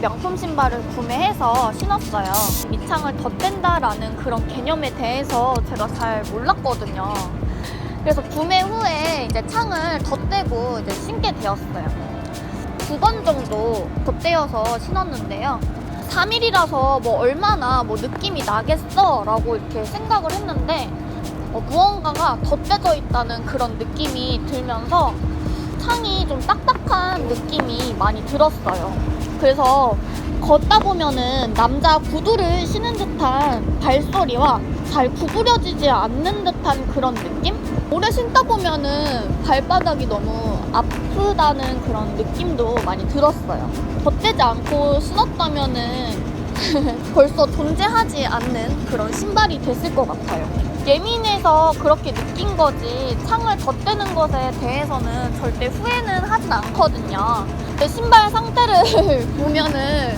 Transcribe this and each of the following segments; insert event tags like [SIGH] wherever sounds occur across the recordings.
명품 신발을 구매해서 신었어요. 밑창을 덧댄다라는 그런 개념에 대해서 제가 잘 몰랐거든요. 그래서 구매 후에 이제 창을 덧대고 이제 신게 되었어요. 두 번 정도 덧대어서 신었는데요. 3일이라서 뭐 얼마나 뭐 느낌이 나겠어 라고 이렇게 생각을 했는데 어, 무언가가 덧대져 있다는 그런 느낌이 들면서 창이 좀 딱딱한 느낌이 많이 들었어요. 그래서 걷다 보면은 남자 구두를 신은 듯한 발소리와 잘 구부려지지 않는 듯한 그런 느낌? 오래 신다 보면은 발바닥이 너무 아프다는 그런 느낌도 많이 들었어요. 덧대지 않고 신었다면은 [LAUGHS] 벌써 존재하지 않는 그런 신발이 됐을 것 같아요. 예민해서 그렇게 느낀 거지 창을 덧대는 것에 대해서는 절대 후회는 하진 않거든요. 근데 신발 상태를 [LAUGHS] 보면은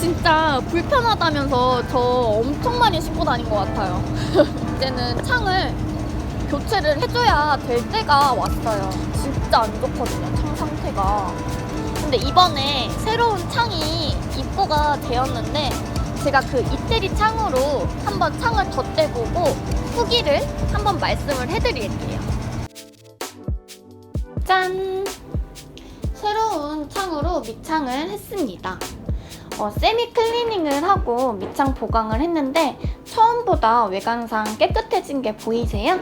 진짜 불편하다면서 저 엄청 많이 신고 다닌 것 같아요. [LAUGHS] 이제는 창을 교체를 해줘야 될 때가 왔어요. 진짜 안 좋거든요, 창 상태가. 근데 이번에 새로운 창이 입고가 되었는데 제가 그 이태리 창으로 한번 창을 덧대보고 후기를 한번 말씀을 해드릴게요. 짠! 새로운 창으로 밑창을 했습니다. 어, 세미 클리닝을 하고 밑창 보강을 했는데 처음보다 외관상 깨끗해진 게 보이세요?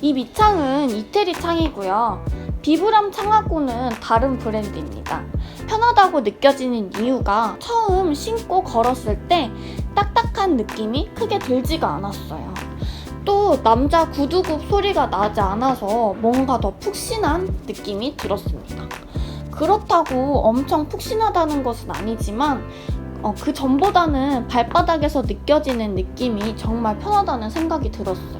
이 밑창은 이태리 창이고요. 비브람 창하고는 다른 브랜드입니다. 편하다고 느껴지는 이유가 처음 신고 걸었을 때 딱딱한 느낌이 크게 들지가 않았어요. 또 남자 구두굽 소리가 나지 않아서 뭔가 더 푹신한 느낌이 들었습니다. 그렇다고 엄청 푹신하다는 것은 아니지만 어, 그 전보다는 발바닥에서 느껴지는 느낌이 정말 편하다는 생각이 들었어요.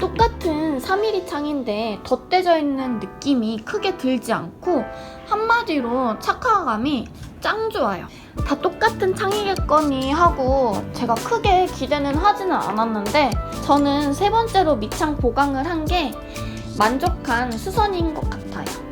똑같은 3mm 창인데 덧대져 있는 느낌이 크게 들지 않고 한마디로 착화감이 짱 좋아요. 다 똑같은 창이겠거니 하고 제가 크게 기대는 하지는 않았는데 저는 세 번째로 밑창 보강을 한 게 만족한 수선인 것 같아요.